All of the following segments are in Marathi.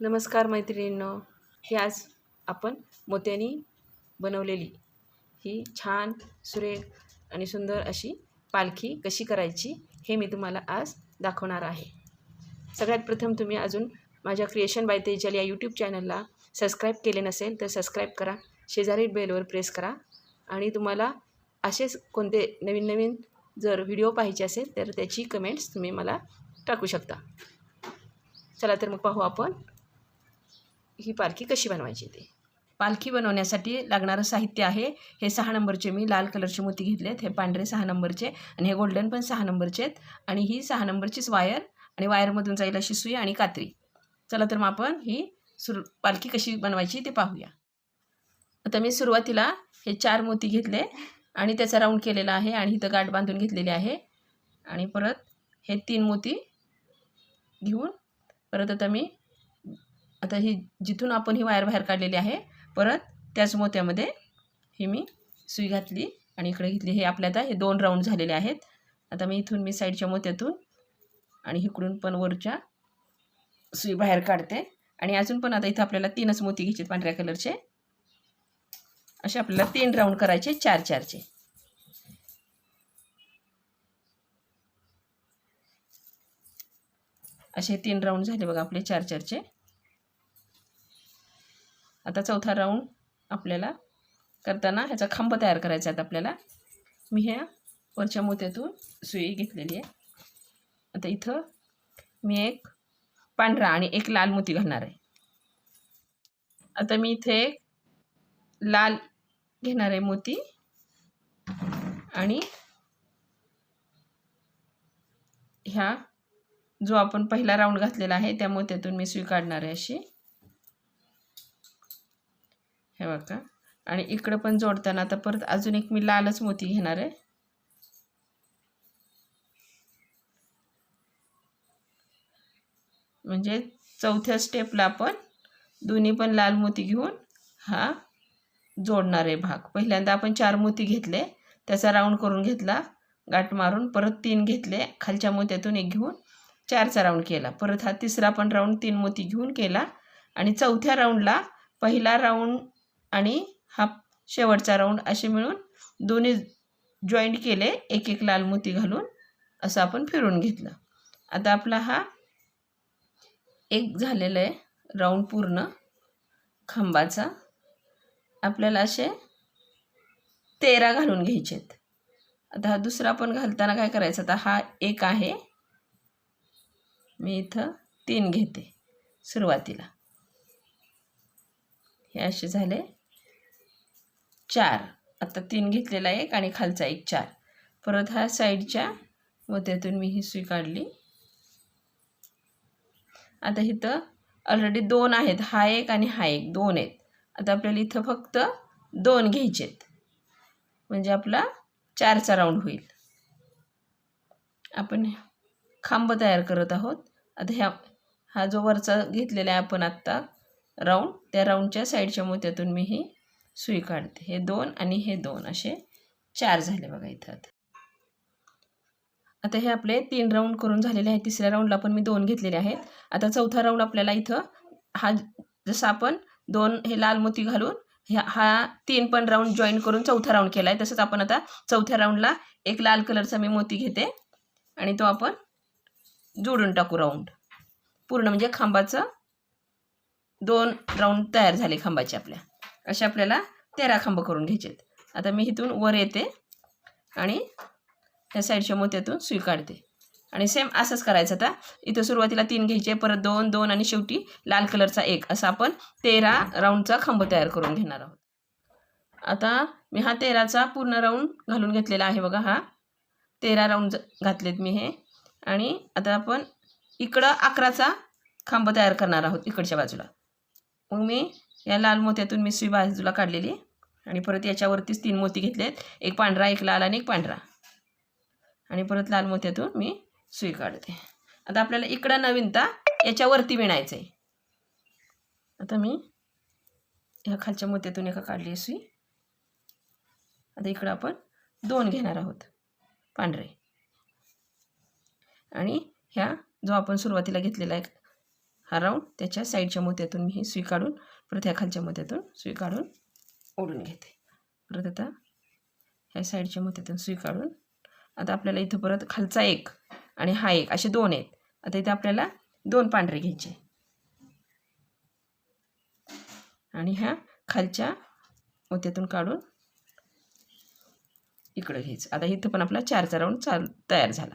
नमस्कार मैत्रिणींनो ही आज आपण मोत्यानी बनवलेली ही छान सुरेख आणि सुंदर अशी पालखी कशी करायची हे मी तुम्हाला आज दाखवणार आहे. सगळ्यात प्रथम तुम्ही अजून माझ्या क्रिएशन बाय तेजल या यूट्यूब चॅनलला सबस्क्राईब केले नसेल तर सबस्क्राईब करा शेजारी बेलवर प्रेस करा आणि तुम्हाला असेच कोणते नवीन नवीन जर व्हिडिओ पाहिजे असेल तर त्याची कमेंट्स तुम्ही मला टाकू शकता. चला तर मग पाहू आपण ही पालखी कशी बनवायची ते? पालखी बनवण्यासाठी लागणारं साहित्य आहे. हे सहा नंबरचे मी लाल कलरचे मोती घेतले आहेत हे पांढरे सहा नंबरचे आणि हे गोल्डन पण सहा नंबरचे आहेत. आणि ही सहा नंबरचीच वायर आणि वायरमधून जाईल अशी सुई आणि कात्री. चला तर मग आपण ही सुर पालखी कशी बनवायची ते पाहूया. आता मी सुरुवातीला हे चार मोती घेतले आणि त्याचा राऊंड केलेला आहे आणि इथं गाठ बांधून घेतलेली आहे. आणि परत हे तीन मोती घेऊन परत आता मी आता ही जिथून आपण ही वायर बाहेर काढलेली आहे परत त्याच मोत्यामध्ये ही मी सुई घातली आणि इकडे घेतली. हे आपल्या आता हे दोन राऊंड झालेले आहेत. आता मी इथून मी साईडच्या मोत्यातून आणि इकडून पण वरच्या सुई बाहेर काढते. आणि अजून पण आता इथं आपल्याला तीनच मोती घ्यायचे पांढऱ्या कलरचे. असे आपल्याला तीन राऊंड करायचे चार चारचे. असे तीन राऊंड झाले बघा आपले चार चारचे. आता चौथा राऊंड आपल्याला करताना ह्याचा खांब तयार करायचा आहे आपल्याला. मी ह्या वरच्या मोत्यातून सुई घेतलेली आहे. आता इथं मी एक पांढरा आणि एक लाल मोती घालणार आहे. आता मी इथे एक लाल घेणार आहे मोती आणि ह्या जो आपण पहिला राऊंड घातलेला आहे त्या मोत्यातून मी सुई काढणार आहे अशी. हे बघा. आणि इकडं पण जोडताना आता परत अजून एक मी लालच मोती घेणार आहे. म्हणजे चौथ्या स्टेपला आपण दोन्ही पण लाल मोती घेऊन हा जोडणार आहे भाग. पहिल्यांदा आपण चार मोती घेतले त्याचा राऊंड करून घेतला गाठ मारून परत तीन घेतले खालच्या मोत्यातून एक घेऊन चारचा राऊंड केला. परत हा तिसरा पण राऊंड तीन मोती घेऊन केला. आणि चौथ्या राऊंडला पहिला राऊंड आणि हा शेवटचा राऊंड असे मिळून दोन्ही जॉईंट केले एक एक लाल मोती घालून असं आपण फिरून घेतलं. आता आपला हा एक झालेला आहे राऊंड पूर्ण खांबाचा. आपल्याला असे तेरा घालून घ्यायचेत. आता हा दुसरा पण घालताना काय करायचं? आता हा एक आहे. मी इथं तीन घेते सुरुवातीला. हे असे झाले. चार. आता तीन घेतलेला एक आणि खालचा एक चार. परत हा साईडच्या मोत्यातून मी ही सुई काढली. आता इथं ऑलरेडी दोन आहेत. हा एक आणि हा एक. दोन आहेत. आता आपल्याला इथं फक्त दोन घ्यायचेत. म्हणजे आपला चारचा राऊंड होईल. आपण खांब तयार करत आहोत. आता ह्या हा जो वरचा घेतलेला आहे आपण आत्ता राऊंड त्या राऊंडच्या साईडच्या मोत्यातून मी ही सुई काढते हे दोन आणि हे दोन असे चार झाले बघा इथं आता. आता हे आपले तीन राऊंड करून झालेले आहेत. तिसऱ्या राऊंडला पण मी दोन घेतलेले आहेत. आता चौथा राऊंड आपल्याला इथं हा जसं आपण दोन हे लाल मोती घालून ह्या हा तीन पण राऊंड जॉईन करून चौथा राऊंड केला आहे तसंच आपण आता चौथ्या राऊंडला एक लाल कलरचा मी मोती घेते आणि तो आपण जोडून टाकू राऊंड पूर्ण म्हणजे खांबाचं दोन राऊंड तयार झाले खांबाचे आपल्या. असे आपल्याला तेरा खांब करून घ्यायचे आता मी इथून वर येते आणि ह्या साईडच्या मोत्यातून सुई काढते. आणि सेम असंच करायचं आता. इथं सुरुवातीला तीन घ्यायचे परत दोन दोन आणि शेवटी लाल कलरचा एक. असं आपण तेरा राऊंडचा खांब तयार करून घेणार आहोत. आता मी हा तेराचा पूर्ण राऊंड घालून घेतलेला आहे बघा हा. तेरा राऊंड घातलेत मी हे. आणि आता आपण इकडं अकराचा खांब तयार करणार आहोत इकडच्या बाजूला. मग मी या लाल मोत्यातून मी सुई बाजूला काढलेली आणि परत याच्यावरतीच तीन मोती घेतलेत. एक पांढरा एक लाल आणि एक पांढरा. आणि परत लाल मोत्यातून मी सुई काढते. आता आपल्याला इकडं नवीनता याच्यावरती विणायचं आहे आता मी ह्या खालच्या मोत्यातून एका काढली आहे सुई. आता इकडं आपण दोन घेणार आहोत पांढरे. आणि ह्या जो आपण सुरुवातीला घेतलेला आहे हा राऊंड त्याच्या साईडच्या मोत्यातून मी ही सुई काढून परत ह्या खालच्या मोत्यातून सुई काढून ओढून घेते. परत आता ह्या साईडच्या मोत्यातून सुई काढून आता आपल्याला इथं परत खालचा एक आणि हा एक असे दोन आहेत. आता इथं आपल्याला दोन पांढरे घ्यायचे. आणि ह्या खालच्या मोत्यातून काढून इकडं घ्यायचं. आता इथं पण आपला चारचा राऊंड चाल तयार झाला.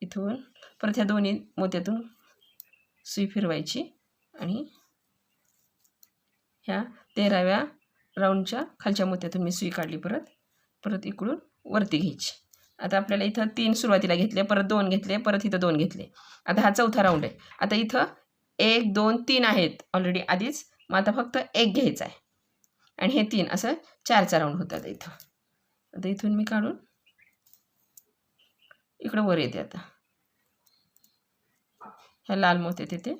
इथून परत ह्या दोन्ही मोत्यातून सुई फिरवायची आणि ह्या तेराव्या राऊंडच्या खालच्या मोत्यातून मी सुई काढली परत. परत इकडून वरती घ्यायची. आता आपल्याला इथं तीन सुरुवातीला घेतले परत दोन घेतले परत इथं दोन घेतले. आता हा चौथा राऊंड आहे. आता इथं एक दोन तीन आहेत ऑलरेडी आधीच मग आता फक्त एक घ्यायचा आहे. आणि हे तीन असं चारचा राऊंड होतात आता इथं. आता इथून मी काढून इकडं वर येते आता. ह्या लाल मोत्यात येते.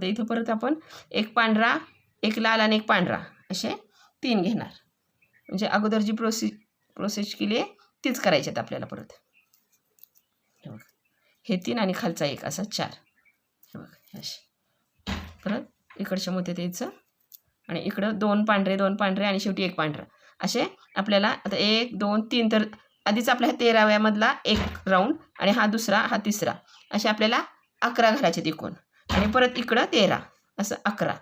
आता इथं परत आपण एक पांढरा एक लाल आणि एक पांढरा असे तीन घेणार. म्हणजे अगोदर जी प्रोसे प्रोसेस केली आहे तीच करायची आहेत आपल्याला परत. हे बघा. हे तीन आणि खालचा एक असा चार. हे बघा असे. परत इकडच्या मोत्यात यायचं आणि इकडं दोन पांढरे दोन पांढरे आणि शेवटी एक पांढरा. असे आपल्याला आता एक दोन तीन तर आधीच आपल्या तेराव्यामधला एक राऊंड आणि हा दुसरा हा तिसरा. असे आपल्याला अकरा घालायचे तिकून आणि परत इकडं तेरा असं अकरा.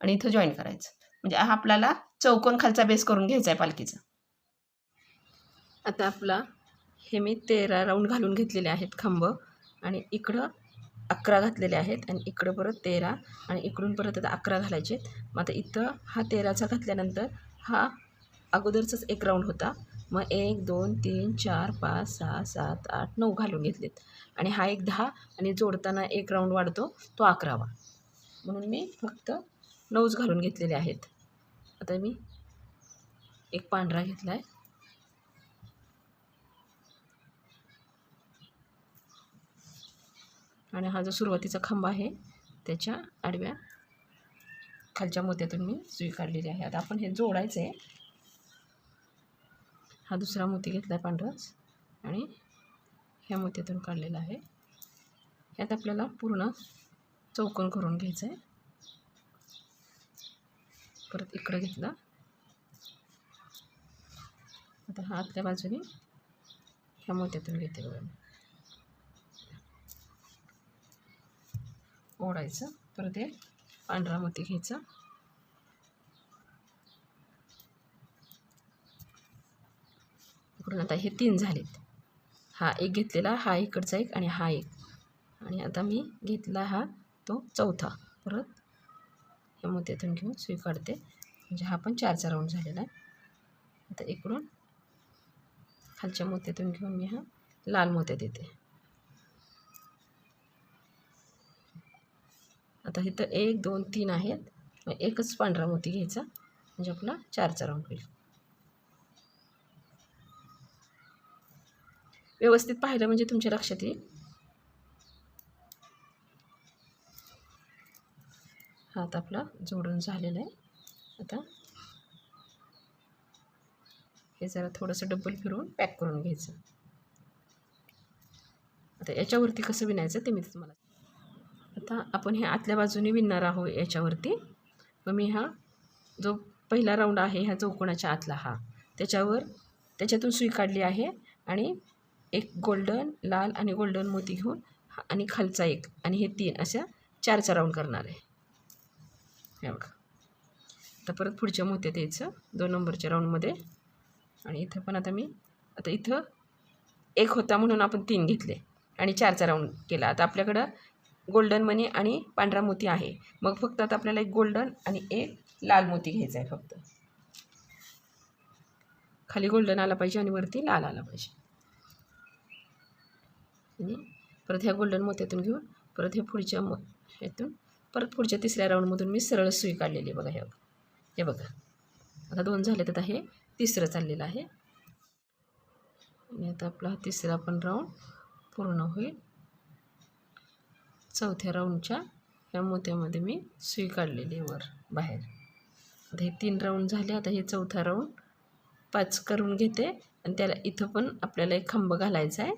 आणि इथं जॉईन करायचं. म्हणजे हा आपल्याला चौकोन खालचा बेस करून घ्यायचा आहे पालखीचा. आता आपला हे मी तेरा राऊंड घालून घेतलेले आहेत खांब. आणि इकडं अकरा घातलेले आहेत आणि इकडं परत तेरा आणि इकडून परत आता अकरा घालायचे आहेत. मग आता इथं हा तेराचा घातल्यानंतर हा अगोदरचाच एक राऊंड होता. मग एक दोन तीन चार पाच सहा सात आठ नऊ घालून घेतलेत. आणि हा एक दहा आणि जोडताना एक राऊंड वाढतो तो अकरावा. म्हणून मी फक्त नऊच घालून घेतलेले आहेत. आता मी एक पांढरा घेतला आहे आणि हा जो सुरुवातीचा खांब आहे त्याच्या आडव्या खालच्या मोत्यातून मी सुई काढलेली आहे. आता आपण हे जोडायचं आहे हा दुसरा मोती घेतला आहे पांढराच. आणि ह्या मोत्यातून काढलेला आहे. ह्यात आपल्याला पूर्ण चौकोन करून घ्यायचं आहे परत इकडं घेतला. आता हा आतल्या बाजूने ह्या मोत्यातून घेते बघा ओढायचं. परत हे पांढरा मोती घ्यायचा. पूर्ण. आता हे तीन झालेत. हा एक घेतलेला हा इकडचा एक आणि हा एक. आणि आता मी घेतला हा तो चौथा. परत ह्या मोत्यातून घेऊन सुई काढते म्हणजे हा पण चारचा राऊंड झालेला आहे. आता इकडून खालच्या मोत्यातून घेऊन मी हा लाल मोत्यात येते आता इथं एक दोन तीन आहेत. एकच पांढरा मोती घ्यायचा. म्हणजे आपला चारचा राऊंड होईल. व्यवस्थित पाहिलं म्हणजे तुमच्या लक्षात येईल. हात आपला जोडून झालेला आहे. आता हे जरा थोडंसं डबल फिरवून पॅक करून घ्यायचं. आता याच्यावरती कसं विणायचं ते मी तुम्हाला आता आपण हे आतल्या बाजूने विणणार आहोत याच्यावरती. मग मी हा जो पहिला राऊंड आहे ह्या चौकोनाच्या आतला हा त्याच्यावर त्याच्यातून सुई काढली आहे आणि एक गोल्डन लाल आणि गोल्डन मोती घेऊन आणि खालचा एक आणि हे तीन अशा चारचा राऊंड करणार आहे. हे बघा. आता परत पुढच्या मोत्यात यायचं. दोन नंबरच्या राऊंडमध्ये आणि इथं पण आता मी आता इथं एक होता म्हणून आपण तीन घेतले. आणि चारचा राऊंड केला. आता आपल्याकडं गोल्डन मनी आणि पांढरा मोती आहे. मग फक्त आता आपल्याला एक गोल्डन आणि एक लाल मोती घ्यायचा आहे फक्त. खाली गोल्डन आला पाहिजे आणि वरती लाल आला पाहिजे. आणि परत ह्या गोल्डन मोत्यातून घेऊन परत हे पुढच्या मो ह्यातून परत पुढच्या तिसऱ्या राऊंडमधून मी सरळ सुई काढलेली आहे बघा हे बघा. हे बघा. आता दोन झाले तर आता हे. तिसरं चाललेलं आहे. आणि आता आपला हा तिसरा पण राऊंड पूर्ण होईल. चौथ्या राऊंडच्या ह्या मोत्यामध्ये मी सुई काढलेली आहे वर बाहेर. आता हे तीन राऊंड झाले. आता हे चौथा राऊंड पाच करून घेते. आणि त्याला इथं पण आपल्याला एक खांब घालायचा आहे.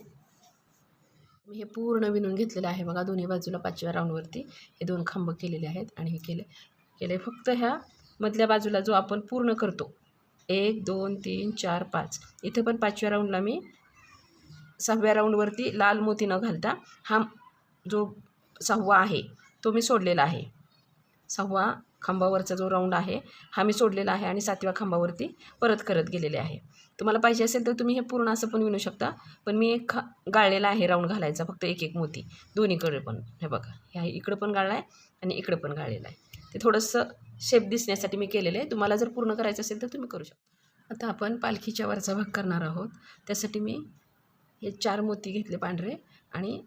मी हे पूर्ण विणून घेतलेलं आहे बघा दोन्ही बाजूला पाचव्या राऊंडवरती. हे दोन खांब केलेले आहेत आणि हे केले केले फक्त ह्या मधल्या बाजूला जो आपण पूर्ण करतो. एक दोन तीन चार पाच. इथे पण पाचव्या राऊंडला मी सहाव्या राऊंडवरती लाल मोती न घालता हा जो सहावा आहे तो मी सोडलेला आहे. सहावा खांबावरचा जो राऊंड आहे हा मी सोडलेला आहे आणि सातव्या खांबावरती परत करत गेलेले आहे. तुम्हाला पाहिजे असेल तर तुम्ही हे पूर्ण असं पण विणू शकता. पण मी एक खा गाळलेला आहे राऊंड घालायचा फक्त एक एक मोती. दोन्हीकडे पण. हे बघा ह्या इकडं पण गाळला आहे आणि इकडं पण गाळलेला आहे. ते थोडंसं शेप दिसण्यासाठी मी केलेलं आहे. तुम्हाला जर पूर्ण करायचं असेल तर तुम्ही करू शकता. आता आपण पालखीच्या वरचा भाग करणार आहोत. त्यासाठी मी हे चार मोती घेतले पांढरे आणि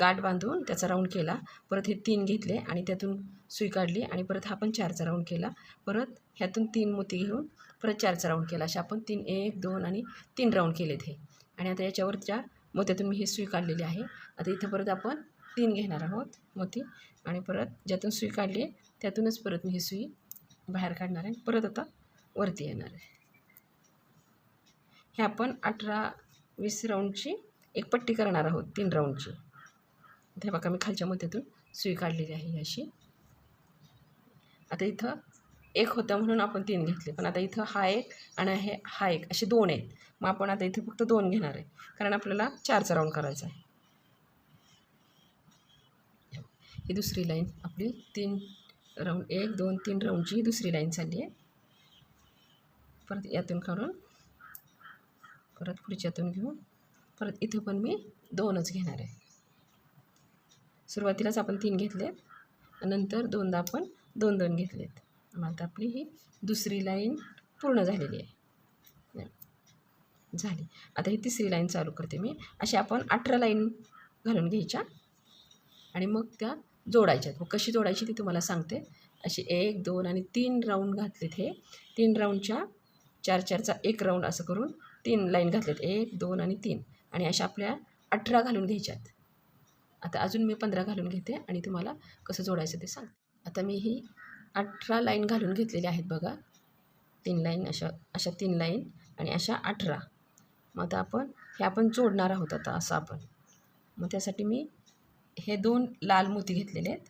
गाठ बांधून त्याचा राऊंड केला. परत हे तीन घेतले आणि त्यातून सुई काढली आणि परत हा पण चारचा राऊंड केला. परत ह्यातून तीन मोती घेऊन परत चारचा राऊंड केला. अशा आपण तीन एक दोन आणि तीन राऊंड केलेत हे. आणि आता याच्यावरच्या मोत्यातून मी ही सुई काढलेली आहे. आता इथं परत आपण तीन घेणार आहोत मोती. आणि परत ज्यातून सुई काढली आहे त्यातूनच परत मी ही सुई बाहेर काढणार आहे. परत आता वरती येणार आहे. हे आपण अठरा वीस राऊंडची एक पट्टी करणार आहोत तीन राऊंडची हे बघा मी खालच्या मोत्यातून सुई काढलेली आहे अशी. आता इथं एक होता म्हणून आपण तीन घेतले. पण आता इथं हा एक आणि हे हा एक असे दोन आहेत. मग आपण आता इथे फक्त दोन घेणार आहे. कारण आपल्याला चारचा राऊंड करायचा आहे. ही दुसरी लाईन आपली तीन राऊंड एक दोन तीन राऊंडची ही दुसरी लाईन चालली आहे. परत यातून काढून परत पुढच्यातून घेऊन परत इथं पण मी दोनच घेणार आहे. सुरुवातीलाच आपण तीन घेतलेत नंतर दोनदा आपण दोन दोन घेतलेत. मग आता आपली ही दुसरी लाईन पूर्ण झालेली आहे. झाली. आता ही तिसरी लाईन चालू करते मी. अशी आपण अठरा लाईन घालून घ्यायच्या आणि मग त्या जोडायच्यात मग कशी जोडायची ती तुम्हाला सांगते. अशी एक दोन आणि तीन राऊंड घातलेत हे. तीन राऊंडच्या चार चारचा एक राऊंड असं करून तीन लाईन घातलेत. एक दोन आणि तीन. आणि अशा आपल्या अठरा घालून घ्यायच्यात आता अजून मी पंधरा घालून घेते आणि तुम्हाला कसं जोडायचं ते सांग आता मी ही अठरा लाईन घालून घेतलेली आहेत बघा. तीन लाईन अशा अशा तीन लाईन आणि अशा अठरा. मग आता आपण हे आपण जोडणार आहोत आता असं आपण. मग त्यासाठी मी हे दोन लाल मोती घेतलेले आहेत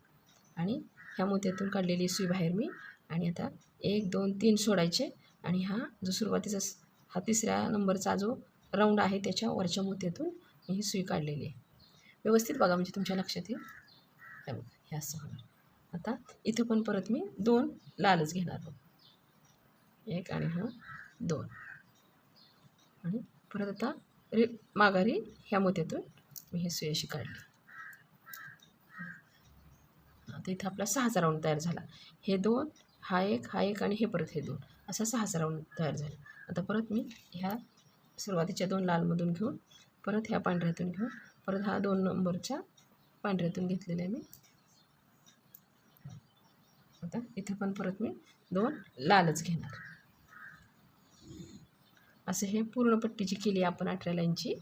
आणि ह्या मोत्यातून काढलेली सुई बाहेर मी. आणि आता एक दोन तीन सोडायचे आणि हा जो सुरुवातीचा स- हा तिसऱ्या नंबरचा जो राऊंड आहे त्याच्या वरच्या मोत्यातून मी ही सुई काढलेली आहे. व्यवस्थित बघा म्हणजे तुमच्या लक्षात येईल. बघा हे असं होणार. आता इथं पण परत मी दोन लालच घेणार आहोत एक आणि हा दोन. आणि परत आता रे माघारी ह्या मोत्यातून मी हे सुई अशी काढली. आता इथं आपला सहाचा राऊंड तयार झाला. हे दोन हा एक हा एक आणि हे परत हे दोन. असा सहाचा राऊंड तयार झाला. आता परत मी ह्या सुरुवातीच्या दोन लालमधून घेऊन परत ह्या पांढऱ्यातून घेऊन परत हा दोन नंबरच्या पांढऱ्यातून घेतलेला आहे मी. आता इथं पण परत मी दोन लालच घेणार. असं हे पूर्ण पट्टी जी केली आपण अठरा लाईनची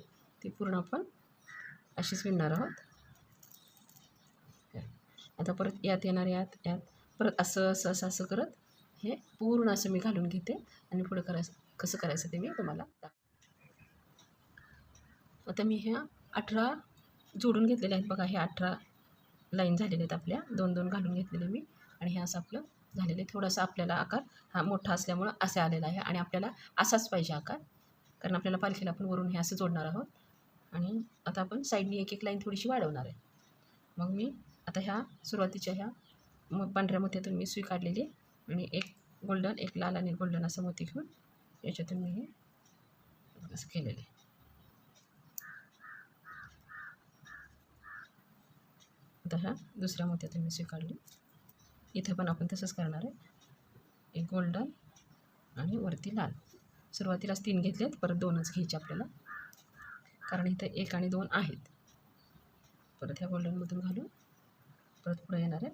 ती पूर्ण आपण अशीच विणणार आहोत. आता परत यात येणार यात यात. परत असं असं असं असं करत हे पूर्ण असं मी घालून घेते आणि पुढं करायचं कसं करायचं ते मी तुम्हाला दाख आता मी ह्या अठरा जोडून घेतलेले आहेत बघा हे अठरा लाईन झालेल्या आहेत आपल्या. दोन दोन घालून घेतलेले मी. आणि हे असं आपलं झालेलं आहे. थोडासा आपल्याला आकार हा मोठा असल्यामुळं असे आलेला आहे आणि आपल्याला असाच पाहिजे आकार. कारण आपल्याला पालखीला आपण वरून हे असं जोडणार आहोत. आणि आता आपण साईडनी एक एक लाईन थोडीशी वाढवणार आहे. मग मी आता ह्या सुरुवातीच्या ह्या म पांढऱ्या मोत्यातून मी सुई काढलेली आणि एक गोल्डन एक लाल आणि गोल्डन असं मोती घेऊन याच्यातून मी हे असं केलेलं आहे. आता ह्या दुसऱ्या मोत्यातून मी सुई काढली. इथं पण आपण तसंच करणार आहे. एक गोल्डन आणि वरती लाल. सुरुवातीलाच तीन घेतलेत परत दोनच घ्यायचे आपल्याला. कारण इथं एक आणि दोन आहेत. परत ह्या गोल्डनमधून घालून परत पुढे येणार आहे.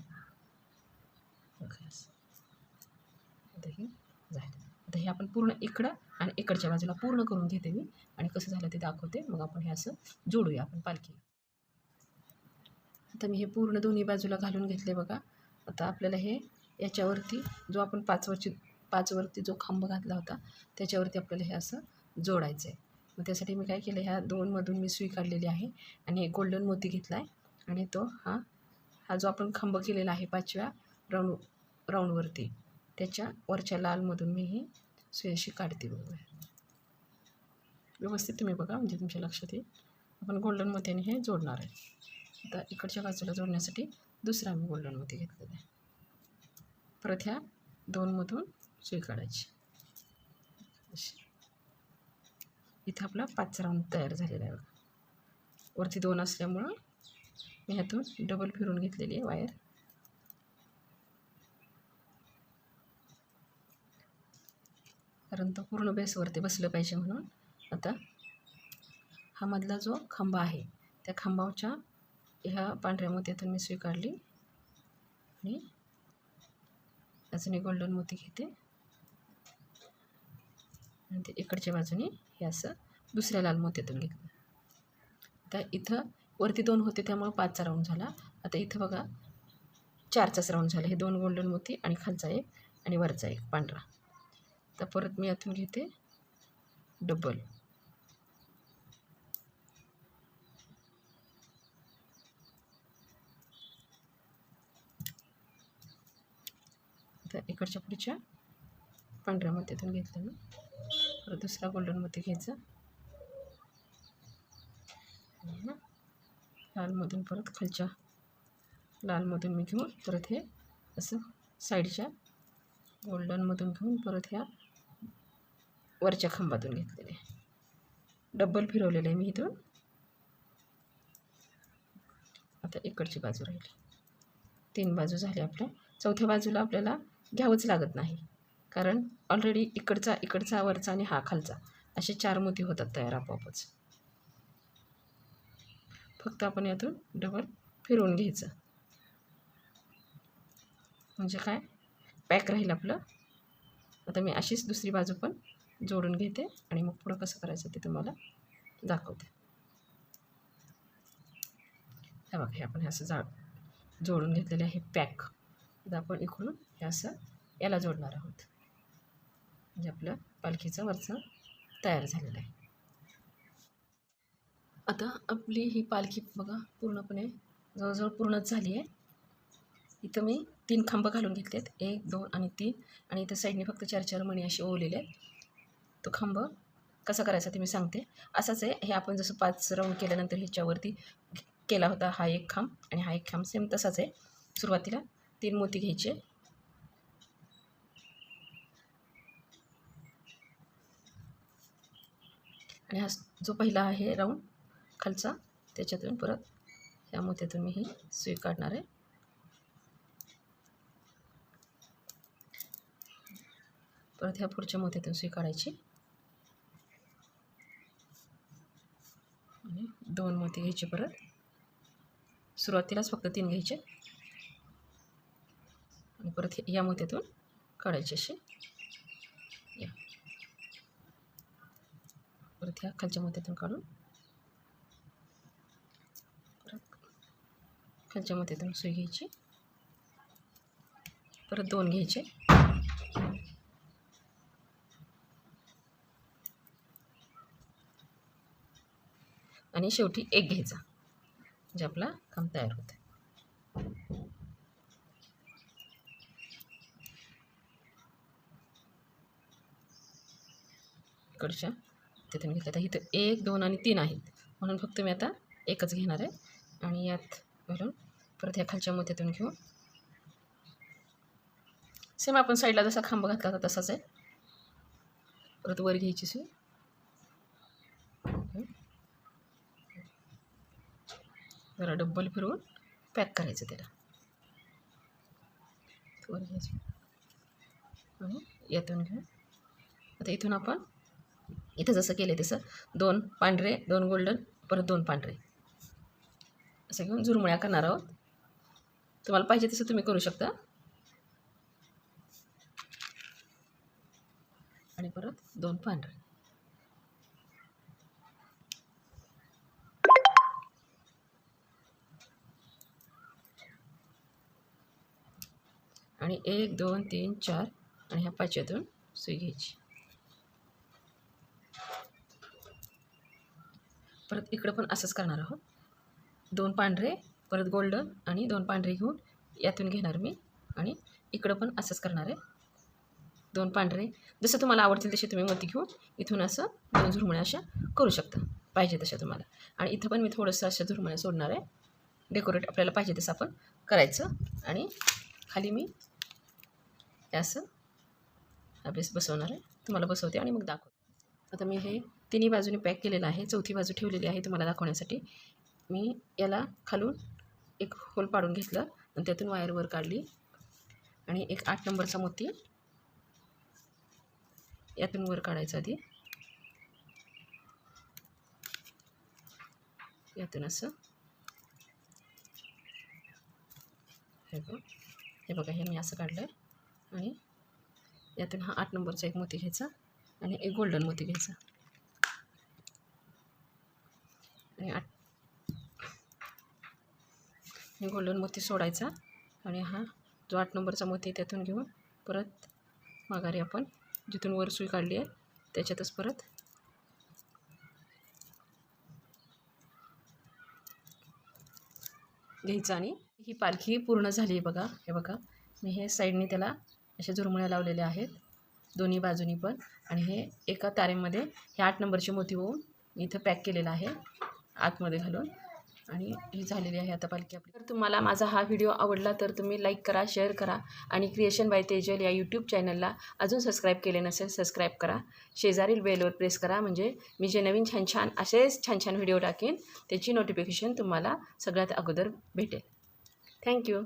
आता हे झालं. आता हे आपण पूर्ण इकडं आणि इकडच्या बाजूला पूर्ण करून घेते मी. आणि कसं झालं ते दाखवते. मग आपण हे असं जोडूया आपण पालखी. आता मी हे पूर्ण दोन्ही बाजूला घालून घेतले बघा. आता आपल्याला हे याच्यावरती जो आपण पाचवरची पाचवरती जो खांब घातला होता त्याच्यावरती आपल्याला हे असं जोडायचं आहे मग त्यासाठी मी काय केलं ह्या दोनमधून मी सुई काढलेली आहे आणि एक गोल्डन मोती घेतला आहे आणि तो हा हा जो आपण खांब केलेला आहे पाचव्या राऊंड राऊंडवरती त्याच्या वरच्या लालमधून मी ही सुई अशी काढते बघूया. व्यवस्थित तुम्ही बघा म्हणजे तुमच्या लक्षात येईल. आपण गोल्डन मोत्याने हे जोडणार आहे. आता इकडच्या बाजूला जोडण्यासाठी दुसरा मी गोल्डनमध्ये घेतलेला आहे. परत ह्या दोनमधून सुई काढायची अशी. इथं आपला पाच राऊंड तयार झालेला आहे बघा. वरती दोन असल्यामुळं मी ह्यातून डबल फिरून घेतलेली आहे वायर कारण तो पूर्ण बेसवरती बसलं पाहिजे म्हणून आता हा मधला जो खांबा आहे त्या खांबाच्या ह्या पांढऱ्या मोत्यातून मी सुई काढली आणि अजून एक गोल्डन मोती घेते. आणि ते इकडच्या बाजूने हे असं दुसऱ्या लाल मोत्यातून घेतलं. आता इथं वरती दोन होते त्यामुळं पाचचा राऊंड झाला. आता इथं बघा चारचाच राऊंड झाला. हे दोन गोल्डन मोती आणि खालचा एक आणि वरचा एक पांढरा. तर परत मी यातून घेते डबल तर इकडच्या पुढच्या पांढऱ्या मोत्यातून घेतलं ना परत दुसरा गोल्डन मोती घ्यायचा. लालमधून परत खालच्या लालमधून मी घेऊन परत हे असं साईडच्या गोल्डनमधून घेऊन परत ह्या वरच्या खांबातून घेतलेले. डब्बल फिरवलेलं आहे मी इथून. आता इकडची बाजू राहिली. तीन बाजू झाली आपल्या. चौथ्या बाजूला आपल्याला घ्यावंच लागत नाही. कारण ऑलरेडी इकडचा इकडचा वरचा आणि हा खालचा असे चार मोती होतात तयार आपोआपच. फक्त आपण यातून डबल फिरवून घ्यायचं. म्हणजे काय? पॅक राहील आपलं. आता मी अशीच दुसरी बाजू पण जोडून घेते आणि मग पुढं कसं करायचं ते तुम्हाला दाखवते. हे बघा हे आपण हे असं जा जोडून घेतलेलं आहे पॅक आता आपण इकडून हे असं याला जोडणार आहोत. म्हणजे आपलं पालखीचं वरचं तयार झालेलं आहे. आता आपली ही पालखी बघा पूर्णपणे जवळजवळ पूर्णच झाली आहे. इथं मी तीन खांब घालून घेतले आहेत एक दोन आणि तीन. आणि इथं साईडने फक्त चार चार मणी असे ओवलेले आहेत. तो खांब कसा करायचा ते मी सांगते. असंच आहे. हे आपण जसं पाच राऊंड केल्यानंतर ह्याच्यावरती केला होता हा एक खांब आणि हा एक खांब सेम तसाच आहे सुरुवातीला. तीन मोती घ्यायचे. आणि हा जो पहिला आहे राऊंड खालचा त्याच्यातून परत ह्या मोत्यातून मी ही सुई काढणार आहे. परत ह्या पुढच्या मोत्यातून सुई काढायची. आणि दोन मोती घ्यायचे परत. सुरुवातीलाच फक्त तीन घ्यायचे. आणि परत या मोत्यातून काढायचे असे या. परत ह्या खालच्या मोत्यातून काढून परत खालच्या मोत्यातून सुई घ्यायची. परत दोन घ्यायचे. आणि शेवटी एक घ्यायचा म्हणजे आपला काम तयार होतं इकडच्या. तिथून घेतलं तर इथं एक दोन आणि तीन आहेत. म्हणून फक्त मी आता एकच घेणार आहे. आणि यात घालून परत ह्या खालच्या मोत्यातून घेऊ. सेम आपण साईडला जसा खांब घातला होता तसाच आहे. परत वर घ्यायची सुई जरा डब्बल फिरवून पॅक करायचं त्याला. वर घ्यायचं. आणि यातून घेऊ आता इथून आपण इथं जसं केलं आहे तसं. दोन पांढरे दोन गोल्डन परत दोन पांढरे. असं घेऊन झुरमुळ्या करणार आहोत. तुम्हाला पाहिजे तसं तुम्ही करू शकता. आणि परत दोन पांढरे. आणि एक दोन तीन चार आणि ह्या पाचव्यातून सुई घ्यायची. परत इकडं पण असंच करणार आहोत. दोन पांढरे परत गोल्डन आणि दोन पांढरे घेऊन यातून घेणार मी आणि इकडं पण असंच करणार आहे. दोन पांढरे जसं तुम्हाला आवडतील तसे तुम्ही मोती घेऊन इथून असं दोन झुरमुळ्या अशा करू शकता पाहिजे तशा तुम्हाला. आणि इथं पण मी थोडंसं अशा झुरमुळ्या सोडणार आहे. डेकोरेट आपल्याला पाहिजे तसं आपण करायचं आणि खाली मी हे असं अभ्यास बसवणार आहे. तुम्हाला बसवते आणि मग दाखवते. आता मी हे तिन्ही बाजूने पॅक केलेलं आहे. चौथी बाजू ठेवलेली आहे तुम्हाला दाखवण्यासाठी. मी याला खालून एक होल पाडून घेतलं आणि त्यातून वायर वर काढली. आणि एक आठ नंबरचा मोती यातून वर काढायचा आधी. यातून असं. हे बघ. हे बघा हे मी असं काढलं आणि यातून हा आठ नंबरचा एक मोती घ्यायचा आणि एक गोल्डन मोती घ्यायचा. आणि आठ. हे गोल्डन मोती सोडायचा आणि हा जो आठ नंबरचा मोती आहे त्यातून घेऊन परत माघारी आपण जिथून वर सुई काढली आहे त्याच्यातच परत घ्यायचं आणि ही पालखी पूर्ण झाली आहे बघा. हे बघा. मी हे साईडने त्याला अशा झुरमुळ्या लावलेल्या आहेत. दोन्ही बाजूनी पण. आणि हे एका तारेमध्ये हे आठ नंबरची मोती होऊन मी इथं पॅक केलेलं आहे. आतमध्ये घालून. आणि ही झालेली आहे आता पालखी आपली. तर तुम्हाला माझा हा व्हिडिओ आवडला तर तुम्ही लाईक करा शेअर करा आणि क्रिएशन बाय तेजल या यूट्यूब चॅनलला अजून सबस्क्राईब केले नसेल सबस्क्राईब करा. शेजारील बेलवर प्रेस करा. म्हणजे मी जे नवीन छान छान असेच छान छान व्हिडिओ टाकेन त्याची नोटिफिकेशन तुम्हाला सगळ्यात अगोदर भेटेल. थँक्यू